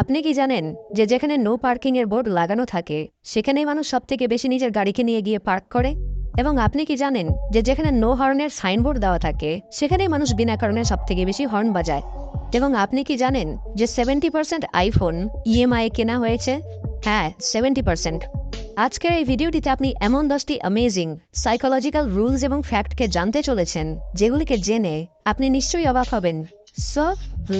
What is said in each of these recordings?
আপনি কি জানেন যে যেখানে নো পার্কিং এর বোর্ড লাগানো থাকে, সেখানেই মানুষ সব থেকে বেশি নিজের গাড়িকে নিয়ে গিয়ে পার্ক করে? এবং আপনি কি জানেন যে যেখানে নো হর্নের সাইনবোর্ড দেওয়া থাকে, সেখানেই মানুষ বিনা কারণে সব থেকে বেশি হর্ন বাজায়? এবং আপনি কি জানেন যে সেভেন্টি পার্সেন্ট আইফোন ইএমআই কেনা হয়েছে? হ্যাঁ সেভেন্টি পার্সেন্ট আজকের এই ভিডিওটিতে আপনি এমন দশটি অ্যামেজিং সাইকোলজিক্যাল রুলস এবং ফ্যাক্টকে জানতে চলেছেন, যেগুলিকে জেনে আপনি নিশ্চয়ই অবাক হবেন। So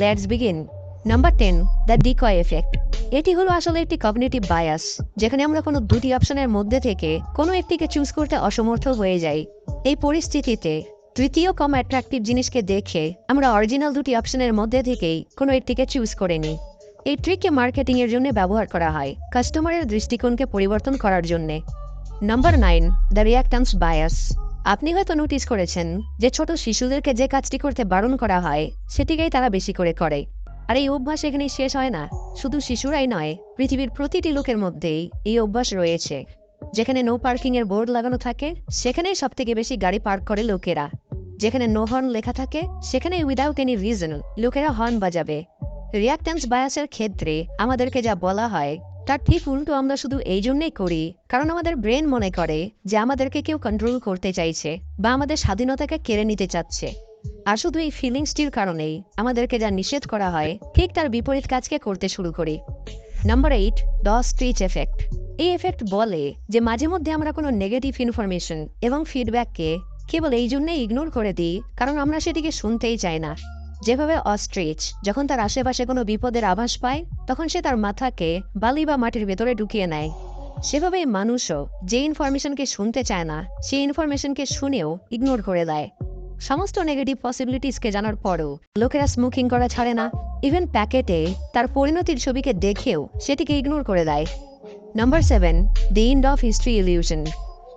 let's begin number ten the decoy effect এটি হলো আসলে একটি কগনিটিভ বায়াস যেখানে আমরা কোনো দুটি অপশনের মধ্যে থেকে কোনো একটিকে চুজ করতে অসমর্থ হয়ে যাই। এই পরিস্থিতিতে তৃতীয় কম অ্যাট্রাকটিভ জিনিসকে দেখে আমরা অরিজিনাল দুটি অপশনের মধ্যে থেকেই কোনো একটিকে চুজ করে নিই। এই ট্রিককে মার্কেটিং এর জন্য ব্যবহার করা হয় কাস্টমারের দৃষ্টিকোণকে পরিবর্তন করার জন্য। Number nine the reactance bias আপনি হয়তো নোটিস করেছেন যে ছোট শিশুদেরকে যে কাজটি করতে বারণ করা হয়, সেটিকেই তারা বেশি করে করে। আর এই অভ্যাস এখানেই শেষ হয় না। শুধু শিশুরাই নয়, পৃথিবীর প্রতিটি লোকের মধ্যেই এই অভ্যাস রয়েছে। যেখানে নো পার্কিং এর বোর্ড লাগানো থাকে, সেখানেই সব থেকে বেশি গাড়ি পার্ক করে লোকেরা। যেখানে নো হর্ন লেখা থাকে, সেখানে উইদাউট এনি রিজন লোকেরা হর্ন বাজাবে। রিয়াক্ট্যান্স বায়াসের ক্ষেত্রে আমাদেরকে যা বলা হয়, তার ঠিক উল্টো আমরা শুধু এই জন্যই করি, কারণ আমাদের ব্রেন মনে করে যে আমাদেরকে কেউ কন্ট্রোল করতে চাইছে বা আমাদের স্বাধীনতাকে কেড়ে নিতে চাচ্ছে। আর শুধু এই ফিলিংসটির কারণেই আমাদেরকে যা নিষেধ করা হয়, ঠিক তার বিপরীত কাজকে করতে শুরু করি। Number eight the ostrich effect এই এফেক্ট বলে যে মাঝে মধ্যে আমরা কোনো নেগেটিভ ইনফরমেশন এবং ফিডব্যাককে কেবল এই জন্যই ইগনোর করে দিই, কারণ আমরা সেটিকে শুনতেই চাই না। যেভাবে অস্ট্রিচ যখন তার আশেপাশে কোনো বিপদের আভাস পায়, তখন সে তার মাথাকে বালি বা মাটির ভেতরে ঢুকিয়ে নেয়। সেভাবে মানুষও যে ইনফরমেশনকে শুনতে চায় না, সেই ইনফরমেশনকে শুনেও ইগনোর করে দেয়। সমস্ত নেগেটিভ পসিবিলিটিসকে জানার পরও লোকেরা স্মোকিং করা ছাড়ে না। ইভেন প্যাকেটে তার পরিণতির ছবিকে দেখেও সেটিকে ইগনোর করে দেয়। Number seven the end of history illusion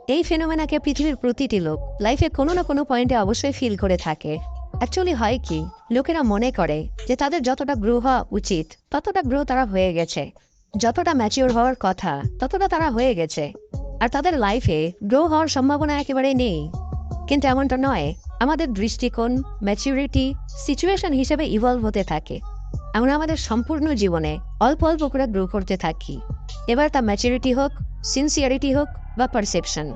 এই ফেনোমেনাকে পৃথিবীর প্রতিটি লোক লাইফে কোনো না কোনো পয়েন্টে অবশ্যই ফিল করে থাকে। অ্যাকচুয়ালি হয় কি, লোকেরা মনে করে যে তাদের যতটা গ্রো হওয়া উচিত, ততটা গ্রো তারা হয়ে গেছে। যতটা ম্যাচিওর হওয়ার কথা, ততটা তারা হয়ে গেছে। আর তাদের লাইফে গ্রো হওয়ার সম্ভাবনা একেবারে নেই। কিন্তু এমনটা নয়, আমাদের দৃষ্টিকোণ ম্যাচিউরিটি সিচুয়েশন হিসেবে ইভলভ হতে থাকে। আমরা আমাদের সম্পূর্ণ জীবনে অল্প অল্প করে গ্রো করতে থাকি। এবার তা ম্যাচুরিটি হোক সিনসিয়ারিটি হোক বা perception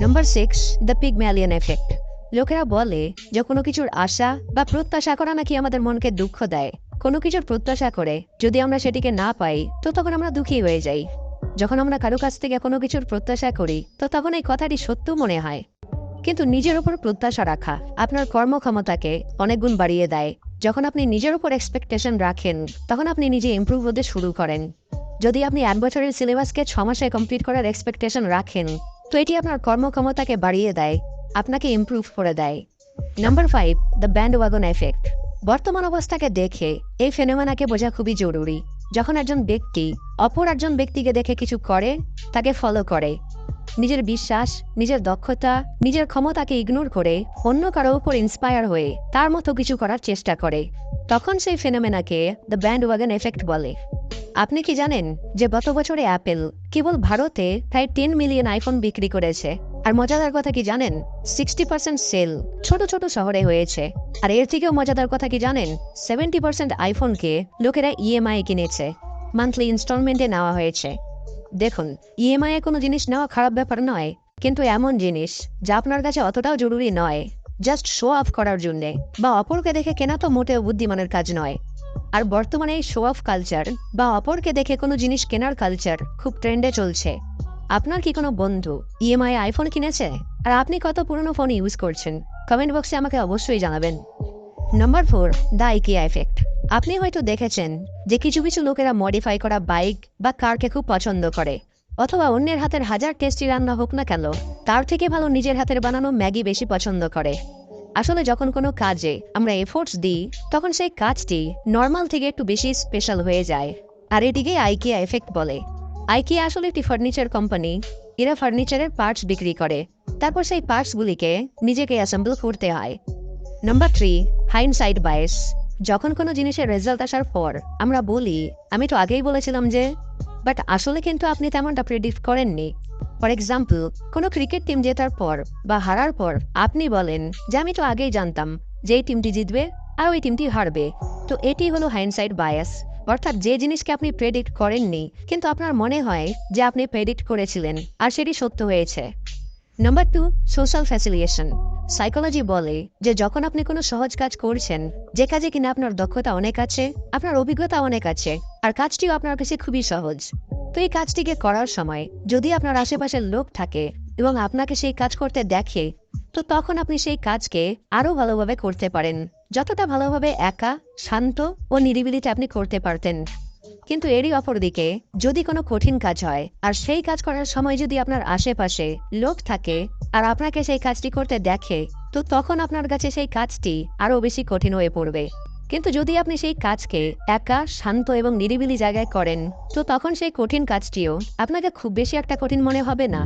number six the Pygmalion effect লোকেরা বলে যে কোনো কিছুর আশা বা প্রত্যাশা করা নাকি আমাদের মনকে দুঃখ দেয়। কোনো কিছুর প্রত্যাশা করে, যদি আমরা সেটিকে না পাই, তো তখন আমরা দুঃখী হয়ে যাই। যখন আমরা কারও কাছ থেকে কোনো কিছুর প্রত্যাশা করি, তো তখন এই কথাটি সত্য মনে হয়। কিন্তু নিজের উপর প্রত্যাশা রাখা আপনার কর্মক্ষমতাকে অনেক গুণ বাড়িয়ে দেয়। যখন আপনি নিজের উপর এক্সপেকটেশন রাখেন, তখন আপনি নিজে ইমপ্রুভ হতে শুরু করেন। যদি আপনি এক বছরের সিলেবাসকে ছ মাসে কমপ্লিট করার এক্সপেকটেশন রাখেন, তো এটি আপনার কর্মক্ষমতাকে বাড়িয়ে দেয়, আপনাকে ইমপ্রুভ করে দেয়। Number five the bandwagon effect বর্তমান অবস্থাকে দেখে এই ফেনোমেনাকে বোঝা খুবই জরুরি। যখন একজন ব্যক্তি অপর একজন ব্যক্তিকে দেখে কিছু করে, তাকে ফলো করে। নিজের বিশ্বাস, নিজের দক্ষতা, নিজের ক্ষমতাকে ইগনোর করে অন্য কারও উপর ইন্সপায়ার হয়ে তার মতো কিছু করার চেষ্টা করে। তখন সেই ফেনোমেনাকে দ্য ব্যান্ড ওয়াগন এফেক্ট বলে। আপনি কি জানেন যে গত বছরে অ্যাপেল কেবল ভারতে প্রায় টেন মিলিয়ন আইফোন বিক্রি করেছে? আর মজাদার কথা কি জানেন? সিক্সটি পার্সেন্ট সেল ছোট ছোট শহরে হয়েছে। আর এর থেকেও মজাদার কথা কি জানেন? সেভেন্টি পার্সেন্ট আইফোনকে লোকেরা ইএমআই কিনেছে। মান্থলি ইনস্টলমেন্টে নেওয়া হয়েছে। দেখুন ইএমআই এ কোনো জিনিস নেওয়া খারাপ ব্যাপার নয়, কিন্তু এমন জিনিস যা আপনার কাছে অতটাও জরুরি নয় জাস্ট শো অফ করার জন্যে, বা অপরকে দেখে কেনা তো মোটেও বুদ্ধিমানের কাজ নয়। আর বর্তমানে এই শো অফ কালচার বা অপরকে দেখে কোনো জিনিস কেনার কালচার খুব ট্রেন্ডে চলছে। আপনার কি কোনো বন্ধু ইএমআই আইফোন কিনেছে? আর আপনি কত পুরনো ফোন ইউজ করছেন? কমেন্ট বক্সে আমাকে অবশ্যই জানাবেন। Number four the IKEA effect আপনি হয়তো দেখেছেন যে কিছু কিছু লোকেরা মডিফাই করা বাইক বা কারকে খুব পছন্দ করে, অথবা অন্যের হাতের হাজার টেস্টি রান্না হোক না কেন, তার থেকে ভালো নিজের হাতের বানানো ম্যাগি বেশি পছন্দ করে। আসলে যখন কোনো কাজে আমরা এফোর্টস দিই, তখন সেই কাজটি নর্মাল থেকে একটু বেশি স্পেশাল হয়ে যায়। আর এটিকে আইকিয়া এফেক্ট বলে। আইকিয়া আসলে একটি ফার্নিচার কোম্পানি এরা ফার্নিচারের পার্টস বিক্রি করে। তারপর সেই পার্টসগুলিকে নিজেকে অ্যাসেম্বল করতে হয়। নাম্বার থ্রি হাইন্ডসাইড বায়াস যখন কোনো জিনিসের রেজাল্ট আসার পর আমরা বলি, আমি তো আগেই বলেছিলাম যে বাট আসলে কিন্তু আপনি তেমনটা প্রেডিক্ট করেননি। ফর এক্সাম্পল কোনো ক্রিকেট টিম জেতার পর বা হারার পর আপনি বলেন যে, আমি তো আগেই জানতাম যে এই টিমটি জিতবে আর ওই টিমটি হারবে। তো এটি হলো হাইন্ডসাইড বায়াস অর্থাৎ যে জিনিসকে আপনি প্রেডিক্ট করেননি, কিন্তু আপনার মনে হয় যে আপনি প্রেডিক্ট করেছিলেন, আর সেটি সত্য হয়েছে। Number two social facilitation psychology বলে যে যখন আপনি কোনো সহজ কাজ করছেন, যে কাজে কিনা আপনার দক্ষতা অনেক আছে, আপনার অভিজ্ঞতা অনেক আছে, আর কাজটিও আপনার কাছে খুবই সহজ। তো এই কাজটিকে করার সময় যদি আপনার আশেপাশের লোক থাকে এবং আপনাকে সেই কাজ করতে দেখে, তো তখন আপনি সেই কাজকে আরও ভালোভাবে করতে পারেন। যতটা ভালোভাবে একা, শান্ত ও নিরিবিলিতে আপনি করতে পারতেন। কিন্তু এরই অপরদিকে যদি কোনো কঠিন কাজ হয়, আর সেই কাজ করার সময় যদি আপনার আশেপাশে লোক থাকে আর আপনাকে সেই কাজটি করতে দেখে, তো তখন আপনার কাছে সেই কাজটি আরও বেশি কঠিন হয়ে পড়বে। কিন্তু যদি আপনি সেই কাজকে একা, শান্ত এবং নিরিবিলি জায়গায় করেন, তো তখন সেই কঠিন কাজটিও আপনাকে খুব বেশি একটা কঠিন মনে হবে না।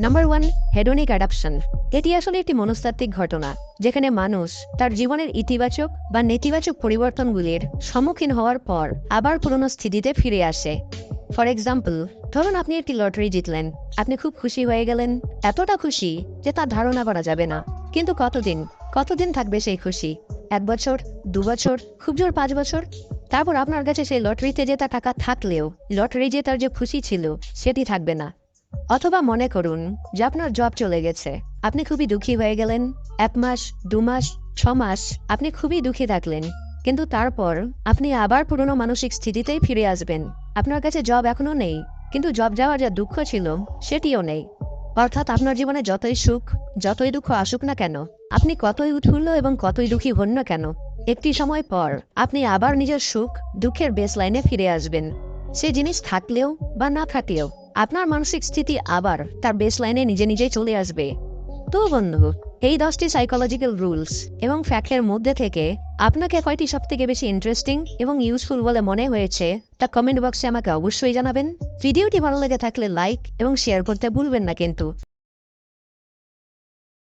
নাম্বার ওয়ান হেডোনিক অ্যাডাপশন এটি আসলে একটি মনস্তাত্ত্বিক ঘটনা, যেখানে মানুষ তার জীবনের ইতিবাচক বা নেতিবাচক পরিবর্তনগুলির সম্মুখীন হওয়ার পর আবার পুরনো স্থিতিতে ফিরে আসে। ফর এক্সাম্পল ধরুন আপনি একটি লটারি জিতলেন। আপনি খুব খুশি হয়ে গেলেন। এতটা খুশি যে তার ধারণা করা যাবে না। কিন্তু কতদিন? কতদিন থাকবে সেই খুশি? এক বছর? দু বছর? খুব জোর পাঁচ বছর? তারপর আপনার কাছে সেই লটারিতে জেতা টাকা থাকলেও, লটারি জেতার যে খুশি ছিল, সেটি থাকবে না। অথবা মনে করুন যে আপনার জব চলে গেছে। আপনি খুবই দুঃখী হয়ে গেলেন। এক মাস, দু মাস, ছ মাস আপনি খুবই দুঃখী থাকলেন। কিন্তু তারপর আপনি আবার পুরনো মানসিক স্থিতিতেই ফিরে আসবেন। আপনার কাছে জব এখনও নেই, কিন্তু জব যাওয়ার যা দুঃখ ছিল, সেটিও নেই। অর্থাৎ আপনার জীবনে যতই সুখ, যতই দুঃখ আসুক না কেন, আপনি কতই উৎফুল্ল এবং কতই দুঃখী হন না কেন, একটি সময় পর আপনি আবার নিজের সুখ, দুঃখের বেস লাইনে ফিরে আসবেন। সে জিনিস থাকলেও বা না থাকলেও, আপনার মানসিক স্থিতি আবার তার বেস লাইনে নিজে নিজেই চলে আসবে। তো বন্ধু এই দশটি সাইকোলজিক্যাল রুলস এবং ফ্যাক্টের মধ্যে থেকে আপনাকে কয়টি সব থেকে বেশি ইন্টারেস্টিং এবং ইউজফুল বলে মনে হয়েছে তা কমেন্ট বক্সে আমাকে অবশ্যই জানাবেন। ভিডিওটি ভালো লেগে থাকলে লাইক এবং শেয়ার করতে ভুলবেন না কিন্তু।